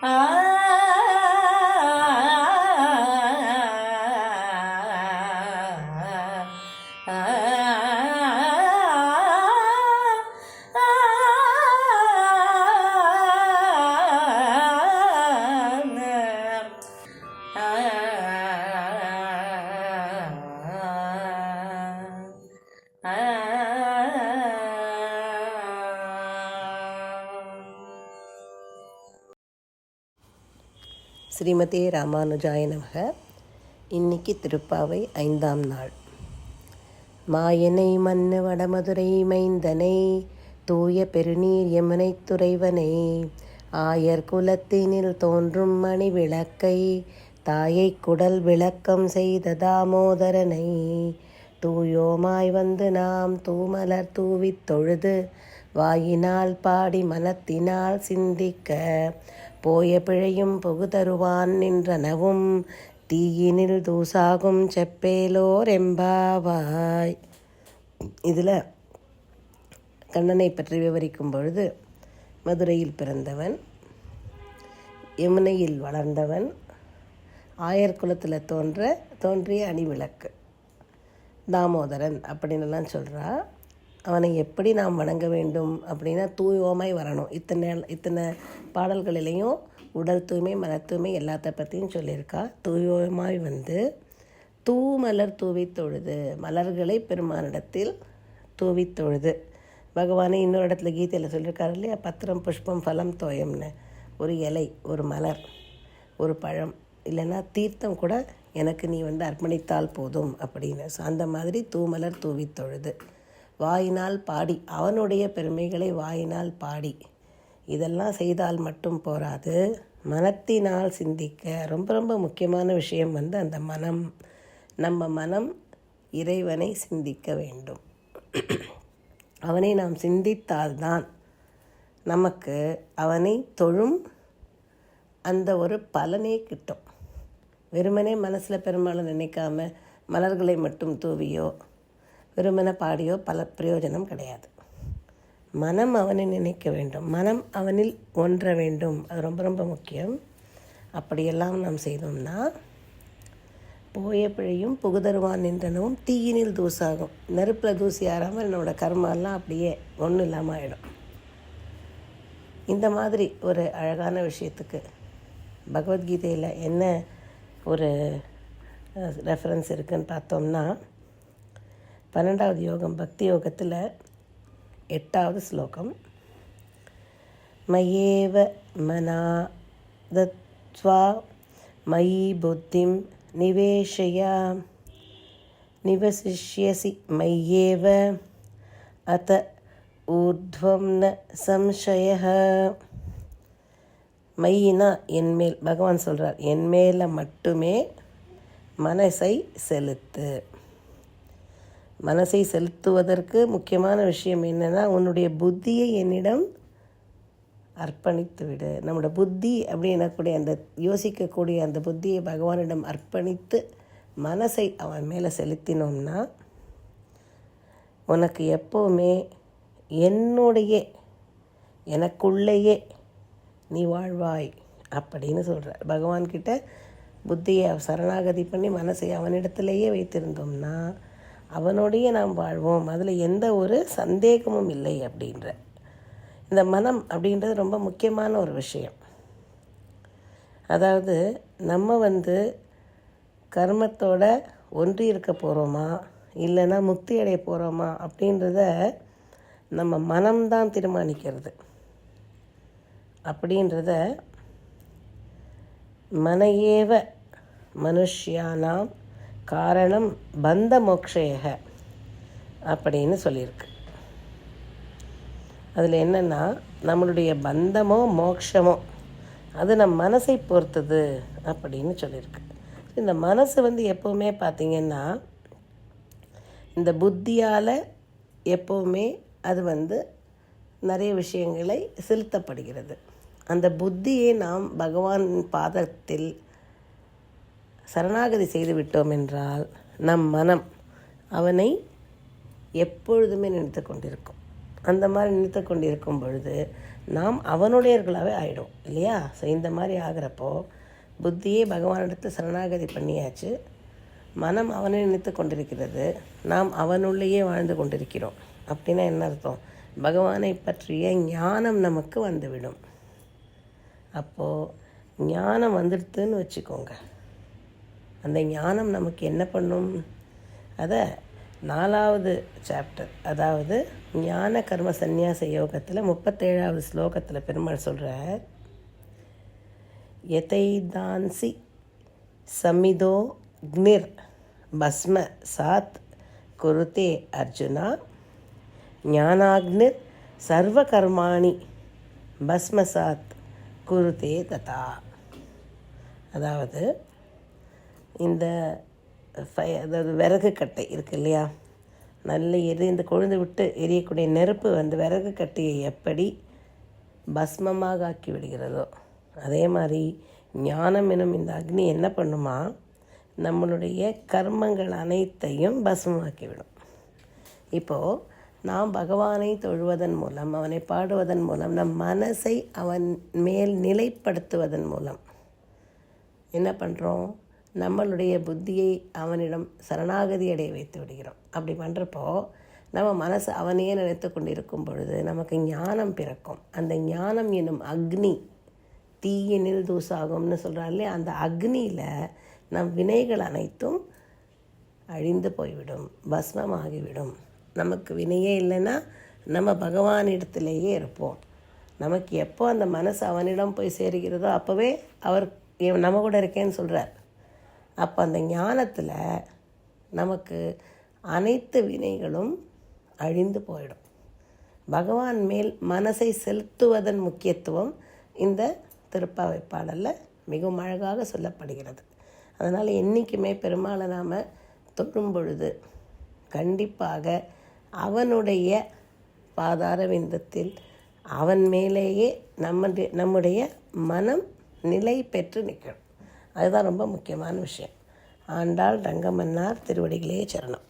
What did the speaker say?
啊。ஸ்ரீமதே ராமானுஜாய நமக. இன்னைக்கு திருப்பாவை ஐந்தாம் நாள். மாயனை மன்னு வடமதுரை மைந்தனை தூய பெருநீர் யமுனை துறைவனை ஆயர் குலத்தினில் தோன்றும் மணி விளக்கை தாயை குடல் விளக்கம் செய்த தாமோதரனை தூயோமாய் வந்து நாம் தூமலர் தூவித் தொழுது வாயினால் பாடி மனத்தினால் சிந்திக்க போய பிழையும் புகுதருவான் நின்றனவும் தீயினில் தூசாகும் செப்பேலோர் எம்பாவாய் இதில் கண்ணனை பற்றி விவரிக்கும் பொழுது மதுரையில் பிறந்தவன் யமுனையில் வளர்ந்தவன் ஆயர் குலத்தில் தோன்ற தோன்றிய அணிவிளக்கு. தாமோதரன் அப்படின்னுலாம் சொல்கிறா அவனை எப்படி நாம் வணங்க வேண்டும் அப்படின்னா தூயோமாய் வரணும். இத்தனை இத்தனை பாடல்களிலையும் உடல் தூய்மை மன தூய்மை எல்லாத்த பற்றியும் சொல்லியிருக்கா. தூயோமாய் வந்து தூமலர் தூவி தொழுது மலர்களை பெருமானிடத்தில் தூவி தொழுது. பகவானே இன்னொரு இடத்துல கீதையில் சொல்லியிருக்காரு இல்லையா? பத்திரம் புஷ்பம் ஃபலம் தோயம்னு. ஒரு இலை ஒரு மலர் ஒரு பழம். இல்லைன்னா தீர்த்தம் கூட எனக்கு நீ வந்து அர்ப்பணித்தால் போதும் அப்படின்னு. ஸோ அந்த மாதிரி தூமலர் தூவி தொழுது. வாயினால் பாடி அவனுடைய பெருமைகளை வாயினால் பாடி. இதெல்லாம் செய்தால் மட்டும் போராது. மனத்தினால் சிந்திக்க ரொம்ப ரொம்ப முக்கியமான விஷயம் வந்து அந்த மனம். நம்ம மனம் இறைவனை சிந்திக்க வேண்டும். அவனை நாம் சிந்தித்தால்தான் நமக்கு அவனை தொழும் அந்த ஒரு பலனே கிட்டும். வெறுமனே மனசில் பெரும்பாலும் நினைக்காம மலர்களை மட்டும் தூவியோ விரும்பின பாடியோ பல பிரயோஜனம் கிடையாது. மனம் அவனை நினைக்க வேண்டும். மனம் அவனில் ஒன்ற வேண்டும். அது ரொம்ப ரொம்ப முக்கியம். அப்படியெல்லாம் நாம் செய்தோம்னா போய பிழையும் புகுதருவான் நின்றனவும் தீயினில் தூசாகும். நெருப்பில் தூசி ஆறாமல் என்னோடய கர்மாலாம் அப்படியே ஒன்றும் இல்லாமல் ஆகிடும் இந்த மாதிரி ஒரு அழகான விஷயத்துக்கு பகவத்கீதையில் என்ன ஒரு ரெஃபரன்ஸ் இருக்குன்னு பார்த்தோம்னா பன்னெண்டாவது யோகம் பக்தி யோகத்தில் எட்டாவது ஸ்லோகம். மயேவ மனாதத்வா மயி புத்திம் நிவேஷயா நிவசிஷ்யசி மய்யேவ அத ஊர்துவம் ந சம்சய மையினா என்மேல் பகவான் சொல்கிறார் என்மேல மட்டுமே மனசை செலுத்து. மனசை செலுத்துவதற்கு முக்கியமான விஷயம் என்னென்னா உன்னுடைய புத்தியை என்னிடம் அர்ப்பணித்து விடு நம்மளோட புத்தி அப்படின்னக்கூடிய அந்த யோசிக்கக்கூடிய அந்த புத்தியை பகவானிடம் அர்ப்பணித்து மனசை அவன் மேலே செலுத்தினோம்னா உனக்கு எப்போவுமே என்னுடைய எனக்குள்ளேயே நீ வாழ்வாய் அப்படின்னு சொல்கிறார் பகவான்கிட்ட புத்தியை சரணாகதி பண்ணி மனசை அவனிடத்துலேயே வைத்திருந்தோம்னா அவனோடைய நாம் வாழ்வோம். அதில் எந்த ஒரு சந்தேகமும் இல்லை அப்படின்ற. இந்த மனம் அப்படின்றது ரொம்ப முக்கியமான ஒரு விஷயம். அதாவது நம்ம வந்து கர்மத்தோட ஒன்றி இருக்க போகிறோமா இல்லைன்னா முக்தி அடைய போகிறோமா அப்படின்றத நம்ம மனம்தான் தீர்மானிக்கிறது. அப்படின்றத மனையேவ மனுஷியானாம் காரணம் பந்த மோக்ஷேக அப்படின்னு சொல்லியிருக்கு. அதில் என்னென்னா நம்மளுடைய பந்தமோ மோக்ஷமோ அது நம் மனசை பொறுத்தது அப்படின்னு சொல்லியிருக்கு. இந்த மனசு வந்து எப்போவுமே பார்த்திங்கன்னா இந்த புத்தியால் எப்போவுமே அது வந்து நிறைய விஷயங்களை செலுத்தப்படுகிறது. அந்த புத்தியை நாம் பகவான் பாதத்தில் சரணாகதி செய்து விட்டோம் என்றால் நம் மனம் அவனை எப்பொழுதுமே நினைத்து கொண்டிருக்கும். அந்த மாதிரி நினைத்து கொண்டிருக்கும் பொழுது நாம் அவனுடையர்களாகவே ஆகிடும் இல்லையா? ஸோ இந்த மாதிரி ஆகிறப்போ புத்தியே பகவானிடத்தில் சரணாகதி பண்ணியாச்சு. மனம் அவனை நினைத்து கொண்டிருக்கிறது. நாம் அவனுள்ளேயே வாழ்ந்து கொண்டிருக்கிறோம். அப்படின்னா என்ன அர்த்தம்? பகவானை பற்றிய ஞானம் நமக்கு வந்துவிடும். அப்போது ஞானம் வந்துடுதுன்னு வச்சுக்கோங்க. அந்த ஞானம் நமக்கு என்ன பண்ணும்? அதை நாலாவது சாப்டர் அதாவது ஞான கர்ம சந்நியாச யோகத்தில் முப்பத்தேழாவது ஸ்லோகத்தில் பெருமாள் சொல்கிறார் எதைதான்சி சமிதோ க்னிர் பஸ்ம சாத் குருதே அர்ஜுனா ஞானாக்னிர் சர்வ கர்மாணி பஸ்மசாத் குருதே ததா. அதாவது இந்த ஃபை அதாவது விறகு கட்டை இருக்கு இல்லையா? நல்ல எரி இந்த கொழுந்து விட்டு எரியக்கூடிய நெருப்பு வந்து விறகு கட்டையை எப்படி பஸ்மமாக ஆக்கி விடுகிறதோ அதே மாதிரி ஞானம் எனும் இந்த அக்னி என்ன பண்ணுமா? நம்மளுடைய கர்மங்கள் அனைத்தையும் பஸ்மமாக்கிவிடும். இப்போது நாம் பகவானை தொழுவதன் மூலம் அவனை பாடுவதன் மூலம் நம் மனசை அவன் மேல் நிலைப்படுத்துவதன் மூலம் என்ன பண்ணுறோம் நம்மளுடைய புத்தியை அவனிடம் சரணாகதி அடைய வைத்து விடுகிறோம். அப்படி பண்ணுறப்போ நம்ம மனசு அவனையே நினைத்து கொண்டிருக்கும் பொழுது நமக்கு ஞானம் பிறக்கும். அந்த ஞானம் என்னும் அக்னி தீயினில் தூசாகும்னு சொல்கிறான் இல்லையா? அந்த அக்னியில் நம் வினைகள் அனைத்தும் அழிந்து போய்விடும் பஸ்மமாகிவிடும். நமக்கு வினையே இல்லைன்னா நம்ம பகவானிடத்திலேயே இருப்போம். நமக்கு எப்போ அந்த மனசு அவனிடம் போய் சேருகிறதோ அப்போவே அவர் நம்ம கூட இருக்கேன்னு சொல்கிறார் அப்போ அந்த ஞானத்தில் நமக்கு அனைத்து வினைகளும் அழிந்து போயிடும். பகவான் மேல் மனசை செலுத்துவதன் முக்கியத்துவம் இந்த திருப்பாவை பாடலில் மிகவும் அழகாக சொல்லப்படுகிறது. அதனால் என்றைக்குமே பெருமாளை நாம் தொழும் பொழுது கண்டிப்பாக அவனுடைய பாதார விந்தத்தில் அவன் மேலேயே நம்ம நம்முடைய மனம் நிலை பெற்று நிற்கணும். அதுதான் ரொம்ப முக்கியமான விஷயம். ஆண்டாள் ரங்கமன்னார் திருவடிகளே சரணம்.